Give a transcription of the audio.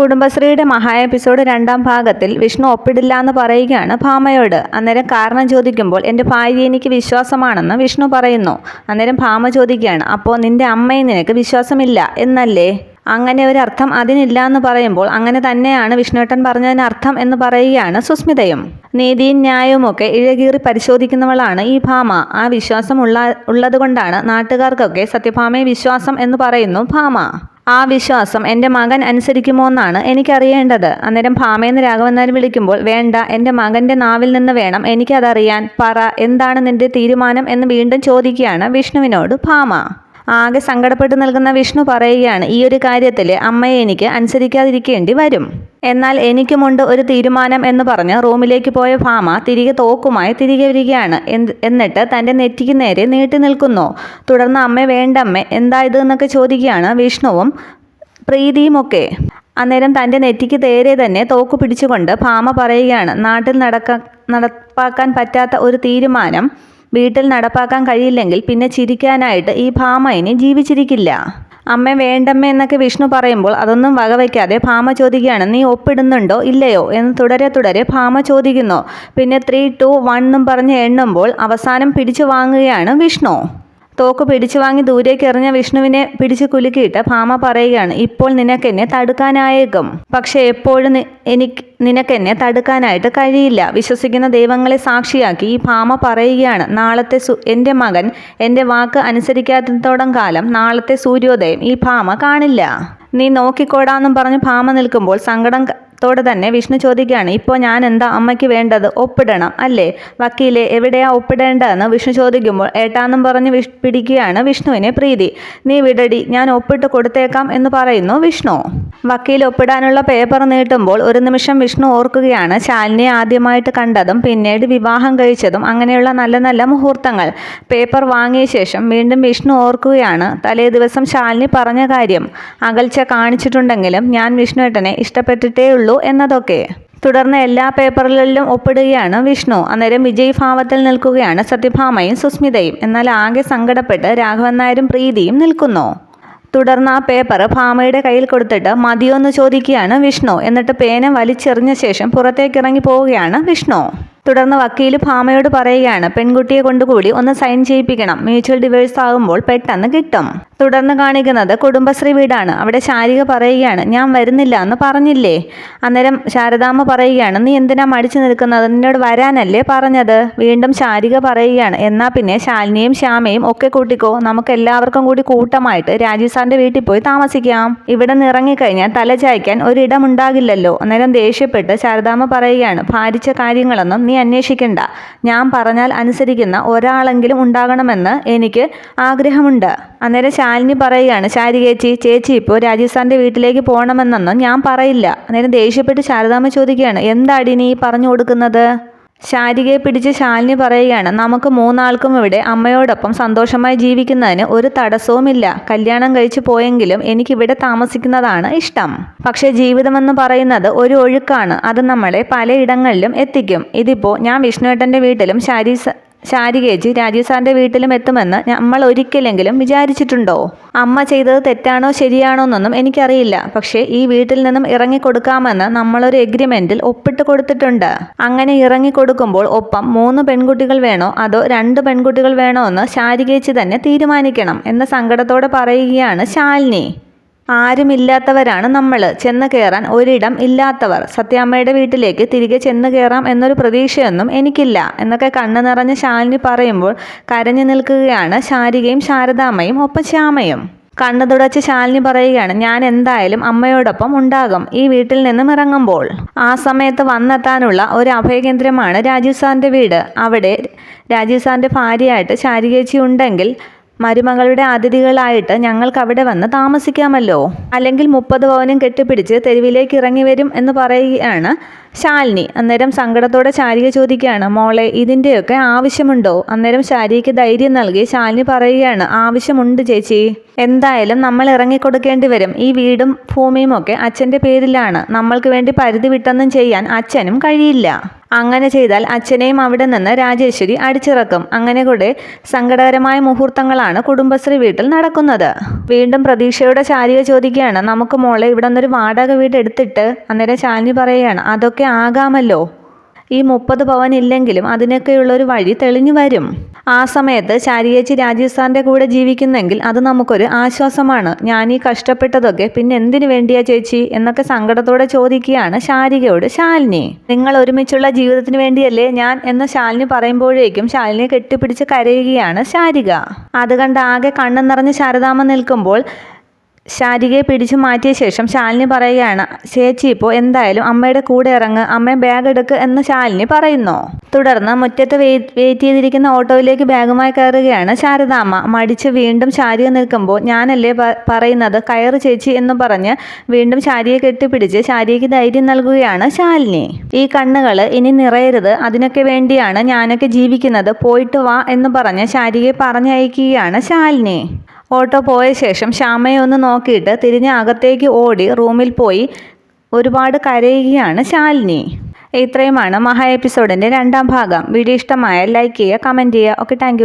കുടുംബശ്രീയുടെ മഹാ എപ്പിസോഡ് രണ്ടാം ഭാഗത്തിൽ വിഷ്ണു ഒപ്പിടില്ല എന്ന് പറയുകയാണ് ഭാമയോട്. അന്നേരം കാരണം ചോദിക്കുമ്പോൾ എന്റെ ഭാര്യ എനിക്ക് വിശ്വാസമാണെന്ന് വിഷ്ണു പറയുന്നു. അന്നേരം ഭാമ ചോദിക്കുകയാണ് അപ്പോൾ നിന്റെ അമ്മയെ നിനക്ക് വിശ്വാസമില്ല എന്നല്ലേ? അങ്ങനെ ഒരു അർത്ഥം അതിനില്ല എന്ന് പറയുമ്പോൾ അങ്ങനെ തന്നെയാണ് വിഷ്ണുവേട്ടൻ പറഞ്ഞതിന് അർത്ഥം എന്ന് പറയുകയാണ് സുസ്മിതയും. നീതിയും ന്യായവുമൊക്കെ ഇഴകീറി പരിശോധിക്കുന്നവളാണ് ഈ ഭാമ. ആ വിശ്വാസം ഉള്ള ഉള്ളതുകൊണ്ടാണ് നാട്ടുകാർക്കൊക്കെ സത്യഭാമയെ വിശ്വാസം എന്ന് പറയുന്നു ഭാമ. ആ വിശ്വാസം എന്റെ മകൻ അനുസരിക്കുമോ എന്നാണ് എനിക്കറിയേണ്ടത്. അന്നേരം ഭാമയെന്ന് രാഘവന്നാർ വിളിക്കുമ്പോൾ വേണ്ട എന്റെ മകന്റെ നാവിൽ നിന്ന് വേണം എനിക്കതറിയാൻ പറ എന്താണ് നിന്റെ തീരുമാനം? എന്ന് വീണ്ടും ചോദിക്കുകയാണ് വിഷ്ണുവിനോട് ഭാമ. ആകെ സങ്കടപ്പെട്ട് നിൽക്കുന്ന വിഷ്ണു പറയുകയാണ് ഈ ഒരു കാര്യത്തിൽ അമ്മയെ എനിക്ക് അനുസരിക്കാതിരിക്കേണ്ടി വരും. എന്നാൽ എനിക്കുമുണ്ട് ഒരു തീരുമാനം എന്ന് പറഞ്ഞ് റൂമിലേക്ക് പോയ ഭാമ തിരികെ തോക്കുമായി തിരികെ വരികയാണ്. എന്നിട്ട് തന്റെ നെറ്റിക്ക് നേരെ നീട്ടി നിൽക്കുന്നു. തുടർന്ന് അമ്മ വേണ്ടമ്മ എന്താ ഇത്? എന്നൊക്കെ ചോദിക്കുകയാണ് വിഷ്ണുവും പ്രീതിയുമൊക്കെ. അന്നേരം തന്റെ നെറ്റിക്ക് നേരെ തന്നെ തോക്ക് പിടിച്ചുകൊണ്ട് ഭാമ പറയുകയാണ് നാട്ടിൽ നടക്ക നടപ്പാക്കാൻ പറ്റാത്ത ഒരു തീരുമാനം വീട്ടിൽ നടപ്പാക്കാൻ കഴിയില്ലെങ്കിൽ പിന്നെ ചിരിക്കാനായിട്ട് ഈ ഭാമ ഇനി ജീവിച്ചിരിക്കില്ല. അമ്മ വേണ്ടമ്മ എന്നൊക്കെ വിഷ്ണു പറയുമ്പോൾ അതൊന്നും വകവയ്ക്കാതെ ഭാമ ചോദിക്കുകയാണ്. നീ ഒപ്പിടുന്നുണ്ടോ? ഇല്ലയോ? എന്ന് തുടരെ തുടരെ ഭാമ ചോദിക്കുന്നു. പിന്നെ ത്രീ ടു വൺ എന്നും പറഞ്ഞ് എണ്ണുമ്പോൾ അവസാനം പിടിച്ചു വാങ്ങുകയാണ് വിഷ്ണു. തോക്ക് പിടിച്ചു വാങ്ങി ദൂരേക്ക് എറിഞ്ഞ വിഷ്ണുവിനെ പിടിച്ചു കുലുക്കിയിട്ട് ഭാമ പറയുകയാണ് ഇപ്പോൾ നിനക്കെന്നെ തടുക്കാനായേക്കും. പക്ഷെ എപ്പോഴും എനിക്ക് നിനക്കെന്നെ തടുക്കാനായിട്ട് കഴിയില്ല. വിശ്വസിക്കുന്ന ദൈവങ്ങളെ സാക്ഷിയാക്കി ഈ ഭാമ പറയുകയാണ്. നാളത്തെ സു എന്റെ മകൻ എന്റെ വാക്ക് അനുസരിക്കാത്തോടം കാലം നാളത്തെ സൂര്യോദയം ഈ ഭാമ കാണില്ല. നീ നോക്കിക്കോടാന്നും പറഞ്ഞ് ഭാമ നിൽക്കുമ്പോൾ സങ്കടം ത്തോടെ തന്നെ വിഷ്ണു ചോദിക്കുകയാണ് ഇപ്പോൾ ഞാൻ എന്താ അമ്മയ്ക്ക് വേണ്ടത്? ഒപ്പിടണം അല്ലേ? വക്കീലെ എവിടെയാ ഒപ്പിടേണ്ടതെന്ന്? വിഷ്ണു ചോദിക്കുമ്പോൾ ഏട്ടാന്നും പറഞ്ഞ് വിഷ് പിടിക്കുകയാണ് വിഷ്ണുവിനെ പ്രീതി. നീ വിടടി ഞാൻ ഒപ്പിട്ട് കൊടുത്തേക്കാം എന്ന് പറയുന്നു വിഷ്ണു. വക്കീൽ ഒപ്പിടാനുള്ള പേപ്പർ നീട്ടുമ്പോൾ ഒരു നിമിഷം വിഷ്ണു ഓർക്കുകയാണ് ശാലിനിയെ ആദ്യമായിട്ട് കണ്ടതും പിന്നീട് വിവാഹം കഴിച്ചതും അങ്ങനെയുള്ള നല്ല നല്ല മുഹൂർത്തങ്ങൾ. പേപ്പർ വാങ്ങിയ ശേഷം വീണ്ടും വിഷ്ണു ഓർക്കുകയാണ് തലേ ദിവസം ശാലിനി പറഞ്ഞ കാര്യം അകൽച്ച കാണിച്ചിട്ടുണ്ടെങ്കിലും ഞാൻ വിഷ്ണുവേട്ടനെ ഇഷ്ടപ്പെട്ടിട്ടേ ഉള്ളൂ. എന്നതൊക്കെ. തുടർന്ന് എല്ലാ പേപ്പറുകളിലും ഒപ്പിടുകയാണ് വിഷ്ണു. അന്നേരം വിജയ് ഭാവത്തിൽ നിൽക്കുകയാണ് സത്യഭാമയും സുസ്മിതയും. എന്നാൽ ആകെ സങ്കടപ്പെട്ട് രാഘവൻ നായരും പ്രീതിയും നിൽക്കുന്നു. തുടർന്ന് ആ പേപ്പർ ഭാമയുടെ കയ്യിൽ കൊടുത്തിട്ട് മതിയോ എന്ന് ചോദിക്കുകയാണ് വിഷ്ണു. എന്നിട്ട് പേന വലിച്ചെറിഞ്ഞ ശേഷം പുറത്തേക്ക് ഇറങ്ങി പോവുകയാണ് വിഷ്ണു. തുടർന്ന് വക്കീൽ ഭാമയോട് പറയുകയാണ് പെൺകുട്ടിയെ കൊണ്ടുകൂടി ഒന്ന് സൈൻ ചെയ്യിപ്പിക്കണം. മ്യൂച്വൽ ഡിവേഴ്സ് ആകുമ്പോൾ പെട്ടെന്ന് കിട്ടും. തുടർന്ന് കാണിക്കുന്നത് കുടുംബശ്രീ വീടാണ്. അവിടെ ശാരിക പറയുകയാണ് ഞാൻ വരുന്നില്ല എന്ന് പറഞ്ഞില്ലേ? അന്നേരം ശാരദാമ്മ പറയുകയാണ് നീ എന്തിനാ മടിച്ചു നിൽക്കുന്നത്? നിന്നോട് വരാനല്ലേ പറഞ്ഞത്? വീണ്ടും ശാരിക പറയുകയാണ് എന്നാൽ പിന്നെ ശാലിനിയും ശ്യാമയും ഒക്കെ കൂട്ടിക്കോ. നമുക്ക് എല്ലാവർക്കും കൂടി കൂട്ടമായിട്ട് രാജീവ് സാറിന്റെ വീട്ടിൽ പോയി താമസിക്കാം. ഇവിടെ നിന്ന് ഇറങ്ങിക്കഴിഞ്ഞാൽ തല ചായ്ക്കാൻ ഒരിടമുണ്ടാകില്ലല്ലോ. അന്നേരം ദേഷ്യപ്പെട്ട് ശാരദാമ്മ പറയുകയാണ് ഭാരിച്ച കാര്യങ്ങളൊന്നും നീ അന്വേഷിക്കണ്ട. ഞാൻ പറഞ്ഞാൽ അനുസരിക്കുന്ന ഒരാളെങ്കിലും ഉണ്ടാകണമെന്ന് എനിക്ക് ആഗ്രഹമുണ്ട്. അന്നേരം ശാലിനി പറയുകയാണ് ശാരി ചേച്ചി ചേച്ചി ഇപ്പോൾ രാജസ്ഥാന്റെ വീട്ടിലേക്ക് പോകണമെന്നൊന്നും ഞാൻ പറയില്ല. അന്നേരം ദേഷ്യപ്പെട്ട് ശാരദാമ്മ ചോദിക്കുകയാണ് എന്താടി നീ പറഞ്ഞു കൊടുക്കുന്നത്? ശാരികയെ പിടിച്ച് ശാലിനി പറയുകയാണ് നമുക്ക് മൂന്നാൾക്കും ഇവിടെ അമ്മയോടൊപ്പം സന്തോഷമായി ജീവിക്കുന്നതിന് ഒരു തടസ്സവുമില്ല. കല്യാണം കഴിച്ചു പോയെങ്കിലും എനിക്കിവിടെ താമസിക്കുന്നതാണ് ഇഷ്ടം. പക്ഷേ ജീവിതമെന്ന് പറയുന്നത് ഒരു ഒഴുക്കാണ്. അത് നമ്മളെ പലയിടങ്ങളിലും എത്തിക്കും. ഇതിപ്പോൾ ഞാൻ വിഷ്ണുവേട്ടന്റെ വീട്ടിലും ശാരി ശാരികേച്ചി രാജീവ് സാറിന്റെ വീട്ടിലും എത്തുമെന്ന് നമ്മൾ ഒരിക്കലെങ്കിലും വിചാരിച്ചിട്ടുണ്ടോ? അമ്മ ചെയ്തത് തെറ്റാണോ ശരിയാണോ എന്നൊന്നും എനിക്കറിയില്ല. പക്ഷേ ഈ വീട്ടിൽ നിന്നും ഇറങ്ങിക്കൊടുക്കാമെന്ന് നമ്മളൊരു എഗ്രിമെന്റിൽ ഒപ്പിട്ട് കൊടുത്തിട്ടുണ്ട്. അങ്ങനെ ഇറങ്ങിക്കൊടുക്കുമ്പോൾ ഒപ്പം മൂന്ന് പെൺകുട്ടികൾ വേണോ അതോ രണ്ട് പെൺകുട്ടികൾ വേണോ എന്ന് ശാരികേച്ചി തന്നെ തീരുമാനിക്കണം എന്ന സങ്കടത്തോടെ പറയുകയാണ് ശാലിനി. ആരുമില്ലാത്തവരാണ് നമ്മൾ ചെന്ന് കയറാൻ ഒരിടം ഇല്ലാത്തവർ. സത്യാമ്മയുടെ വീട്ടിലേക്ക് തിരികെ ചെന്ന് കയറാം എന്നൊരു പ്രതീക്ഷയൊന്നും എനിക്കില്ല. എന്നൊക്കെ കണ്ണു നിറഞ്ഞ ശാലിനി പറയുമ്പോൾ കരഞ്ഞു നിൽക്കുകയാണ് ശാരികയും ശാരദാമ്മയും ഒപ്പം ശ്യാമയും കണ്ണു തുടച്ച് ശാലിനി പറയുകയാണ് ഞാൻ എന്തായാലും അമ്മയോടൊപ്പം ഉണ്ടാകും ഈ വീട്ടിൽ നിന്നും ഇറങ്ങുമ്പോൾ. ആ സമയത്ത് വന്നെത്താനുള്ള ഒരു അഭയകേന്ദ്രമാണ് രാജീവ് സാറിന്റെ വീട്. അവിടെ രാജീവ് സാറിന്റെ ഭാര്യയായിട്ട് ശാരികേച്ചി ഉണ്ടെങ്കിൽ മരുമകളുടെ അതിഥികളായിട്ട് ഞങ്ങൾക്ക് അവിടെ വന്ന് താമസിക്കാമല്ലോ. അല്ലെങ്കിൽ മുപ്പത് പവനും കെട്ടിപ്പിടിച്ച് തെരുവിലേക്ക് ഇറങ്ങി വരും എന്ന് പറയുകയാണ് ശാലിനി. അന്നേരം സങ്കടത്തോടെ ശാരിക ചോദിക്കുകയാണ് മോളെ ഇതിന്റെയൊക്കെ ആവശ്യമുണ്ടോ? അന്നേരം ശാരിക്ക് ധൈര്യം നൽകി ശാലിനി പറയുകയാണ് ആവശ്യമുണ്ട് ചേച്ചി. എന്തായാലും നമ്മൾ ഇറങ്ങിക്കൊടുക്കേണ്ടി വരും. ഈ വീടും ഭൂമിയും ഒക്കെ അച്ഛന്റെ പേരിലാണ്. നമ്മൾക്ക് വേണ്ടി പരിധി വിട്ടൊന്നും ചെയ്യാൻ അച്ഛനും കഴിയില്ല. അങ്ങനെ ചെയ്താൽ അച്ഛനെയും അവിടെ നിന്ന് രാജേശ്വരി അടിച്ചിറക്കും. അങ്ങനെ കൂടെ സങ്കടകരമായ മുഹൂർത്തങ്ങളാണ് കുടുംബശ്രീ വീട്ടിൽ നടക്കുന്നത്. വീണ്ടും പ്രതീക്ഷയുടെ ശാരിക ചോദിക്കുകയാണ് നമുക്ക് മോളെ ഇവിടെ നിന്നൊരു വാടക വീട് എടുത്തിട്ട് അന്നേരം ശാലിനി പറയുകയാണ് അതൊക്കെ ആകാമല്ലോ. ഈ മുപ്പത് പവൻ ഇല്ലെങ്കിലും അതിനൊക്കെയുള്ളൊരു വഴി തെളിഞ്ഞു വരും. ആ സമയത്ത് ശാരിയേച്ചി രാജീവ് സാറിന്റെ കൂടെ ജീവിക്കുന്നെങ്കിൽ അത് നമുക്കൊരു ആശ്വാസമാണ്. ഞാൻ ഈ കഷ്ടപ്പെട്ടതൊക്കെ പിന്നെ എന്തിനു വേണ്ടിയാ ചേച്ചി എന്നൊക്കെ സങ്കടത്തോടെ ചോദിക്കുകയാണ് ശാരികയോട് ശാലിനി. നിങ്ങൾ ഒരുമിച്ചുള്ള ജീവിതത്തിന് വേണ്ടിയല്ലേ ഞാൻ എന്ന് ശാലിനി പറയുമ്പോഴേക്കും ശാലിനിയെ കെട്ടിപ്പിടിച്ച് കരയുകയാണ് ശാരിക. അത് കണ്ട് ആകെ കണ്ണു നിറഞ്ഞ് നിൽക്കുമ്പോൾ ശാരികയെ പിടിച്ചു മാറ്റിയ ശേഷം ശാലിനി പറയുകയാണ് ചേച്ചി ഇപ്പോൾ എന്തായാലും അമ്മയുടെ കൂടെ ഇറങ്ങ് അമ്മ ബാഗ് എടുക്ക് എന്ന് ശാലിനി പറയുന്നു. തുടർന്ന് മുറ്റത്ത് വെയിറ്റ് ചെയ്തിരിക്കുന്ന ഓട്ടോയിലേക്ക് ബാഗുമായി കയറുകയാണ് ശാരദാമ്മ. മടിച്ച് വീണ്ടും ശാരിക നിൽക്കുമ്പോൾ ഞാനല്ലേ പറയുന്നത് കയറ് ചേച്ചി എന്ന് പറഞ്ഞ് വീണ്ടും ശാരിയെ കെട്ടിപ്പിടിച്ച് ശാരിക്ക് ധൈര്യം നൽകുകയാണ് ശാലിനി. ഈ കണ്ണുകൾ ഇനി നിറയരുത്. അതിനൊക്കെ വേണ്ടിയാണ് ഞാനൊക്കെ ജീവിക്കുന്നത്. പോയിട്ട് വാ എന്ന് പറഞ്ഞ് ശാരികയെ പറഞ്ഞയക്കുകയാണ് ശാലിനി. ഓട്ടോ പോയ ശേഷം ശ്യാമയെ ഒന്ന് നോക്കിയിട്ട് തിരിഞ്ഞ് അകത്തേക്ക് ഓടി റൂമിൽ പോയി ഒരുപാട് കരയുകയാണ് ശാലിനി. ഇത്രയുമാണ് മഹാ എപ്പിസോഡിന്റെ രണ്ടാം ഭാഗം. വീഡിയോ ഇഷ്ടമായാൽ ലൈക്ക് ചെയ്യുക കമന്റ് ചെയ്യുക. Okay thank